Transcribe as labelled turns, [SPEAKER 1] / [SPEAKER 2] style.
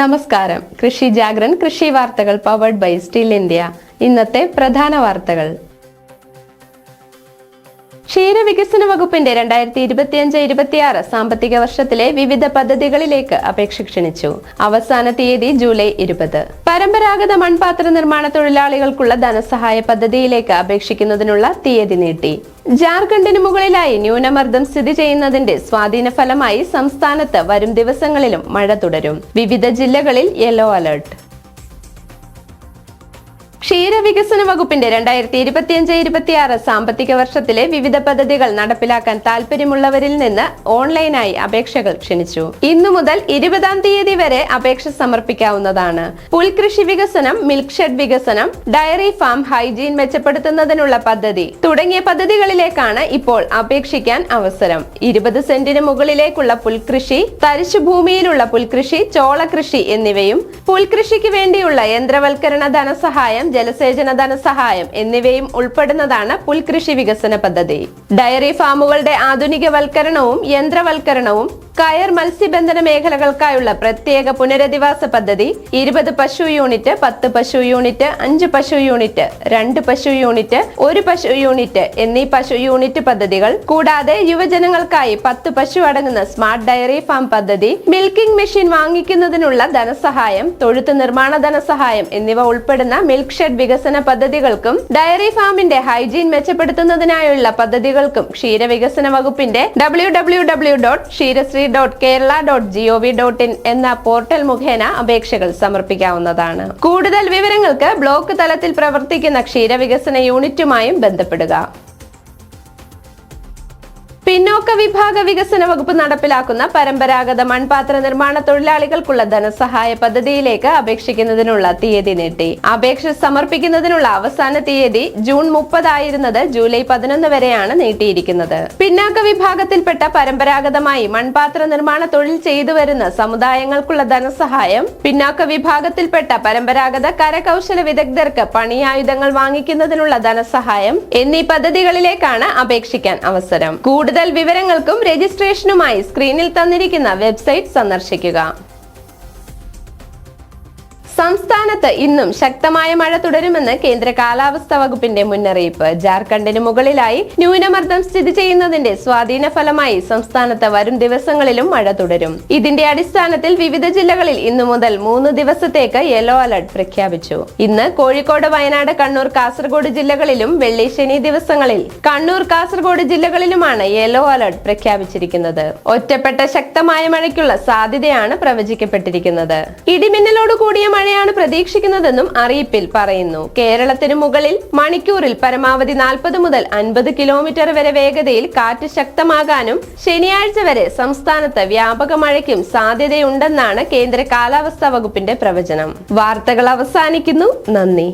[SPEAKER 1] നമസ്കാരം കൃഷി ജാഗ്രൻ കൃഷി വാർത്തകൾ പവർഡ് ബൈ സ്റ്റിൽ ഇന്ത്യ ഇന്നത്തെ പ്രധാന വാർത്തകൾ ക്ഷീരവികസന വകുപ്പിന്റെ രണ്ടായിരത്തി ഇരുപത്തിയഞ്ച് ഇരുപത്തിയാറ് സാമ്പത്തിക വർഷത്തിലെ വിവിധ പദ്ധതികളിലേക്ക് അപേക്ഷ ക്ഷണിച്ചു അവസാന തീയതി ജൂലൈ ഇരുപത് പരമ്പരാഗത മൺപാത്ര നിർമ്മാണ തൊഴിലാളികൾക്കുള്ള ധനസഹായ പദ്ധതിയിലേക്ക് അപേക്ഷിക്കുന്നതിനുള്ള തീയതി നീട്ടി ജാർഖണ്ഡിന് മുകളിലായി ന്യൂനമർദ്ദം സ്ഥിതി ചെയ്യുന്നതിന്റെ സ്വാധീന ഫലമായി സംസ്ഥാനത്ത് വരും ദിവസങ്ങളിലും മഴ തുടരും വിവിധ ജില്ലകളിൽ യെല്ലോ അലർട്ട് ക്ഷീരവികസന വകുപ്പിന്റെ രണ്ടായിരത്തി ഇരുപത്തിയഞ്ച് ഇരുപത്തിയാറ് സാമ്പത്തിക വർഷത്തിലെ വിവിധ പദ്ധതികൾ നടപ്പിലാക്കാൻ താൽപര്യമുള്ളവരിൽ നിന്ന് ഓൺലൈനായി അപേക്ഷകൾ ക്ഷണിച്ചു ഇന്നു മുതൽ ഇരുപതാം തീയതി വരെ അപേക്ഷ സമർപ്പിക്കാവുന്നതാണ് പുൽകൃഷി വികസനം മിൽക്ക് ഷെഡ് വികസനം ഡയറി ഫാം ഹൈജീൻ മെച്ചപ്പെടുത്തുന്നതിനുള്ള പദ്ധതി തുടങ്ങിയ പദ്ധതികളിലേക്കാണ് ഇപ്പോൾ അപേക്ഷിക്കാൻ അവസരം ഇരുപത് സെന്റിന് മുകളിലേക്കുള്ള പുൽകൃഷി തരിശു ഭൂമിയിലുള്ള പുൽകൃഷി ചോളകൃഷി എന്നിവയും പുൽകൃഷിക്ക് വേണ്ടിയുള്ള യന്ത്രവൽക്കരണ ധനസഹായം ജല ജലസേചന ധനസഹായം എന്നിവയും ഉൾപ്പെടുന്നതാണ് പുൽകൃഷി വികസന പദ്ധതി ഡയറി ഫാമുകളുടെ ആധുനികവൽക്കരണവും യന്ത്രവൽക്കരണവും കയർ മത്സ്യബന്ധന മേഖലകൾക്കായുള്ള പ്രത്യേക പുനരധിവാസ പദ്ധതി ഇരുപത് പശു യൂണിറ്റ് പത്ത് പശു യൂണിറ്റ് അഞ്ച് പശു യൂണിറ്റ് രണ്ട് പശു യൂണിറ്റ് ഒരു പശു യൂണിറ്റ് എന്നീ പശു യൂണിറ്റ് പദ്ധതികൾ കൂടാതെ യുവജനങ്ങൾക്കായി പത്ത് പശു അടങ്ങുന്ന സ്മാർട്ട് ഡയറി ഫാം പദ്ധതി മിൽക്കിംഗ് മെഷീൻ വാങ്ങിക്കുന്നതിനുള്ള ധനസഹായം തൊഴുത്ത് നിർമ്മാണ ധനസഹായം എന്നിവ ഉൾപ്പെടുന്ന മിൽക്ക് ഷെഡ് വികസന പദ്ധതികൾക്കും ഡയറി ഫാമിന്റെ ഹൈജീൻ മെച്ചപ്പെടുത്തുന്നതിനായുള്ള പദ്ധതികൾക്കും ക്ഷീരവികസന വകുപ്പിന്റെ W W W dot Ksheerasree dot Kerala dot G O V dot in എന്ന പോർട്ടൽ മുഖേന അപേക്ഷകൾ സമർപ്പിക്കാവുന്നതാണ് കൂടുതൽ വിവരങ്ങൾക്ക് ബ്ലോക്ക് തലത്തിൽ പ്രവർത്തിക്കുന്ന ക്ഷീരവികസന യൂണിറ്റുമായും ബന്ധപ്പെടുക പിന്നോക്ക വിഭാഗ വികസന വകുപ്പ് നടപ്പിലാക്കുന്ന പരമ്പരാഗത മൺപാത്ര നിർമ്മാണ തൊഴിലാളികൾക്കുള്ള ധനസഹായ പദ്ധതിയിലേക്ക് അപേക്ഷിക്കുന്നതിനുള്ള തീയതി നീട്ടി അപേക്ഷ സമർപ്പിക്കുന്നതിനുള്ള അവസാന തീയതി ജൂൺ മുപ്പതായിരുന്നത് ജൂലൈ പതിനൊന്ന് വരെയാണ് നീട്ടിയിരിക്കുന്നത് പിന്നാക്ക വിഭാഗത്തിൽപ്പെട്ട പരമ്പരാഗതമായി മൺപാത്ര നിർമ്മാണ തൊഴിൽ ചെയ്തു വരുന്ന സമുദായങ്ങൾക്കുള്ള ധനസഹായം പിന്നാക്ക വിഭാഗത്തിൽപ്പെട്ട പരമ്പരാഗത കരകൗശല വിദഗ്ധർക്ക് പണിയായുധങ്ങൾ വാങ്ങിക്കുന്നതിനുള്ള ധനസഹായം എന്നീ പദ്ധതികളിലേക്കാണ് അപേക്ഷിക്കാൻ അവസരം കൂടുതൽ വിവരങ്ങൾ വിവരങ്ങൾക്കും രജിസ്ട്രേഷനുമായി സ്ക്രീനിൽ തന്നിരിക്കുന്ന വെബ്സൈറ്റ് സന്ദർശിക്കുക സംസ്ഥാനത്ത് ഇന്നും ശക്തമായ മഴ തുടരുമെന്ന് കേന്ദ്ര കാലാവസ്ഥാ വകുപ്പിന്റെ മുന്നറിയിപ്പ് ജാർഖണ്ഡിന് മുകളിലായി ന്യൂനമർദ്ദം സ്ഥിതി ചെയ്യുന്നതിന്റെ സ്വാധീന ഫലമായി സംസ്ഥാനത്ത് വരും ദിവസങ്ങളിലും മഴ തുടരും ഇതിന്റെ അടിസ്ഥാനത്തിൽ വിവിധ ജില്ലകളിൽ ഇന്നു മുതൽ മൂന്ന് ദിവസത്തേക്ക് യെല്ലോ അലർട്ട് പ്രഖ്യാപിച്ചു ഇന്ന് കോഴിക്കോട് വയനാട് കണ്ണൂർ കാസർഗോഡ് ജില്ലകളിലും വെള്ളി ശനി ദിവസങ്ങളിൽ കണ്ണൂർ കാസർഗോഡ് ജില്ലകളിലുമാണ് യെല്ലോ അലർട്ട് പ്രഖ്യാപിച്ചിരിക്കുന്നത് ഒറ്റപ്പെട്ട ശക്തമായ മഴയ്ക്കുള്ള സാധ്യതയാണ് പ്രവചിക്കപ്പെട്ടിരിക്കുന്നത് ഇടിമിന്നലോട് കൂടിയ മഴ മഴയാണ് പ്രതീക്ഷിക്കുന്നതെന്നും അറിയിപ്പിൽ പറയുന്നു കേരളത്തിന് മുകളിൽ മണിക്കൂറിൽ പരമാവധി നാൽപ്പത് മുതൽ അൻപത് കിലോമീറ്റർ വരെ വേഗതയിൽ കാറ്റ് ശക്തമാകാനും ശനിയാഴ്ച വരെ സംസ്ഥാനത്ത് വ്യാപക മഴയ്ക്കും സാധ്യതയുണ്ടെന്നാണ് കേന്ദ്ര കാലാവസ്ഥാ വകുപ്പിന്റെ പ്രവചനം വാർത്തകൾ അവസാനിക്കുന്നു നന്ദി